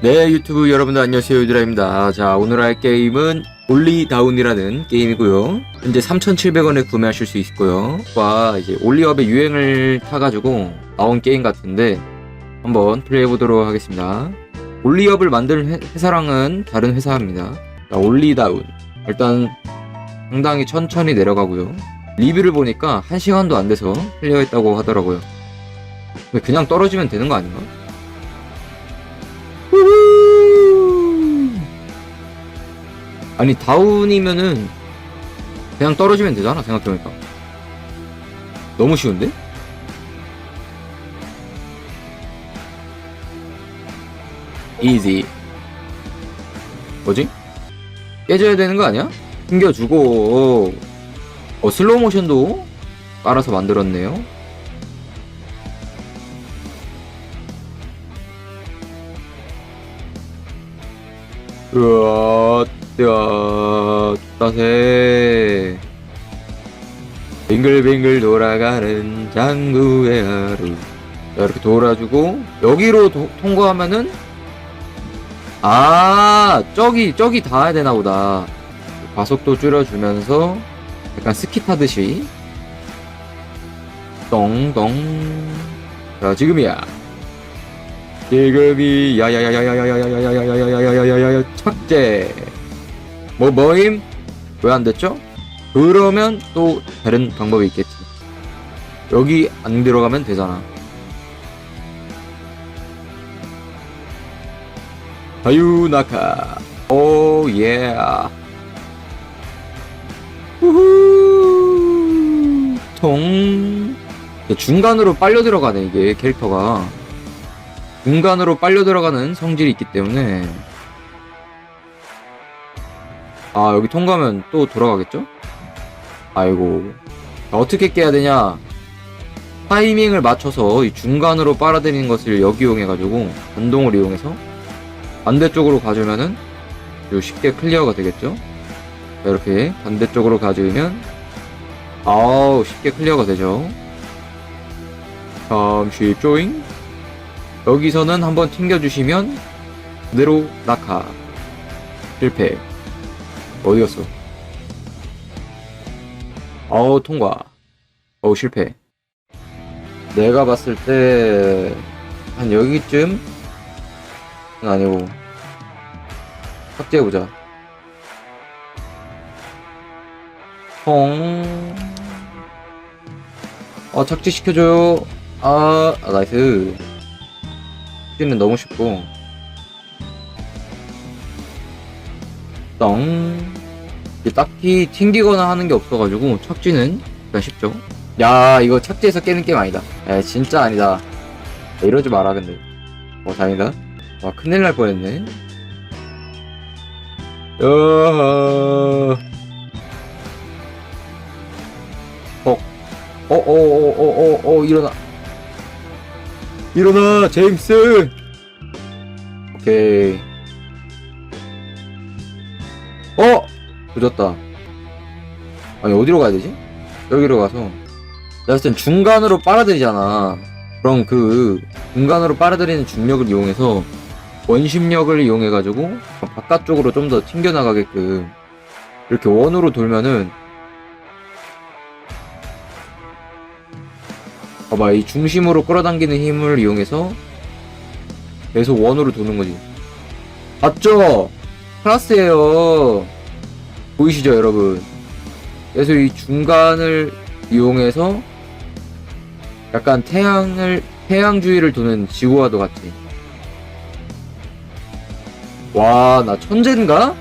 네 유튜브 여러분들 안녕하세요. 유드라입니다. 자 오늘 할 게임은 올리다운이라는 게임이고요. 현재 3,700원에 구매하실 수 있고요. 와 이제 올리업의 유행을 타가지고 나온 게임 같은데 한번 플레이해 보도록 하겠습니다. 올리업을 만든 회- 회사랑은 다른 회사입니다. 자, 올리다운. 일단 상당히 천천히 내려가고요. 리뷰를 보니까 1시간도 안 돼서 클리어했다고 하더라고요. 그냥 떨어지면 되는 거 아닌가? 아니 다운이면은 그냥 떨어지면 되잖아 생각해보니까 너무 쉬운데? 이지 뭐지? 깨져야 되는 거 아니야? 튕겨주고 어 슬로우 모션도 깔아서 만들었네요 으아, 뜨아, 따세. 빙글빙글 돌아가는 장구의 하루. 자, 이렇게 돌아주고, 여기로 도- 통과하면은, 아, 저기, 저기 닿아야 되나 보다. 가속도 줄여주면서, 약간 스키 타듯이. 똥똥. 자, 지금이야. 지금이 야야야야야야야야야야야야야야야야야 착제 뭐 뭐임? 왜 안 됐죠? 그러면 또 다른 방법이 있겠지. 여기 안 들어가면 되잖아. 자유나카. 오 예 우후. 통. 중간으로 빨려 들어가네 이게 캐릭터가. 중간으로 빨려 들어가는 성질이 있기 때문에 아 여기 통과하면 또 돌아가겠죠? 아이고. 자, 어떻게 깨야 되냐? 타이밍을 맞춰서 이 중간으로 빨아들이는 것을 역이용해 가지고 반동을 이용해서 반대쪽으로 가주면은 요 쉽게 클리어가 되겠죠? 자, 이렇게 반대쪽으로 가주면 아우 쉽게 클리어가 되죠? 잠시 조잉. 여기서는 한번 튕겨주시면 그대로 낙하. 실패 어디였어? 어우 통과. 어우 실패. 내가 봤을 때 한 여기쯤? 은 아니고. 삭제해 보자. 통 어, 착지시켜줘요. 아, 아, 나이스. 착지는 너무 쉽고. 떵. 이게 딱히 튕기거나 하는 게 없어가지고, 착지는 일단 쉽죠. 야, 이거 착지해서 깨는 게임 아니다. 야, 진짜 아니다. 야, 이러지 마라, 근데. 어, 다행이다. 와, 큰일 날 뻔했네. 어, 어, 어, 어, 어, 어, 어, 일어나. 일어나, 제임스! 오케이. 어! 늦었다. 아니, 어디로 가야 되지? 여기로 가서. 내가 땐 중간으로 빨아들이잖아. 그럼 그, 중간으로 빨아들이는 중력을 이용해서, 원심력을 이용해가지고, 바깥쪽으로 좀 더 튕겨나가게끔, 이렇게 원으로 돌면은, 봐봐 이 중심으로 끌어당기는 힘을 이용해서 계속 원으로 도는 거지 맞죠? 플러스예요. 보이시죠, 여러분? 그래서 이 중간을 이용해서 약간 태양을 태양 주위를 도는 지구와도 같이. 와, 나 천재인가?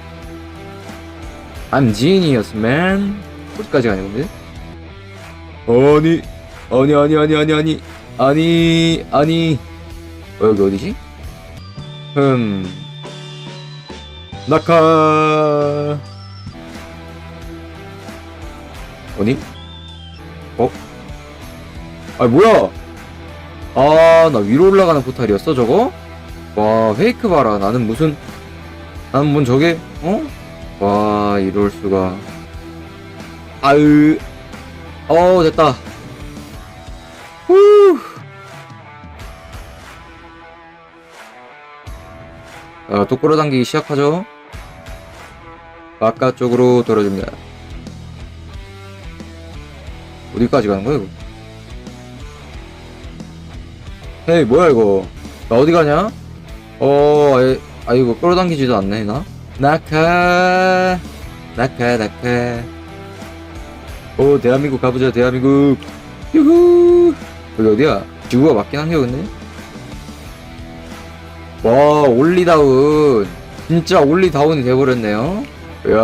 I'm genius, man. 거기까지가 아니건데? 아니, 아니, 아니, 아니, 아니, 아니, 아니, 아니. 어, 여기 어디지? 흠. 낙하 어니? 어? 아 뭐야? 아 나 위로 올라가는 포탈이었어 저거? 와 페이크 봐라 나는 무슨 나는 뭔 저게 어? 와 이럴 수가 아으 어 됐다 후. 어, 또 끌어당기기 시작하죠. 바깥쪽으로 돌아줍니다. 어디까지 가는 거야, 이거? 헤이, 뭐야, 이거? 나 어디 가냐? 어, 에, 아, 이거 끌어당기지도 않네, 나? 낙하, 낙하, 낙하. 오, 대한민국 가보자, 대한민국. 유후! 여기 어디야? 지구가 맞긴 한게 근데? 와, 올리다운. 진짜 올리다운이 돼버렸네요. 이야.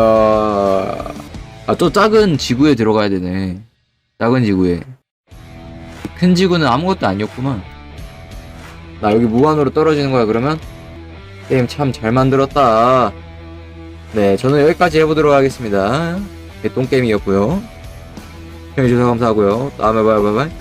아, 또 작은 지구에 들어가야 되네. 작은 지구에. 큰 지구는 아무것도 아니었구만. 나 여기 무한으로 떨어지는 거야, 그러면? 게임 참 잘 만들었다. 네, 저는 여기까지 해보도록 하겠습니다. 개똥게임이었고요 시청해주셔서 감사하고요. 다음에 봐요, 바이바이.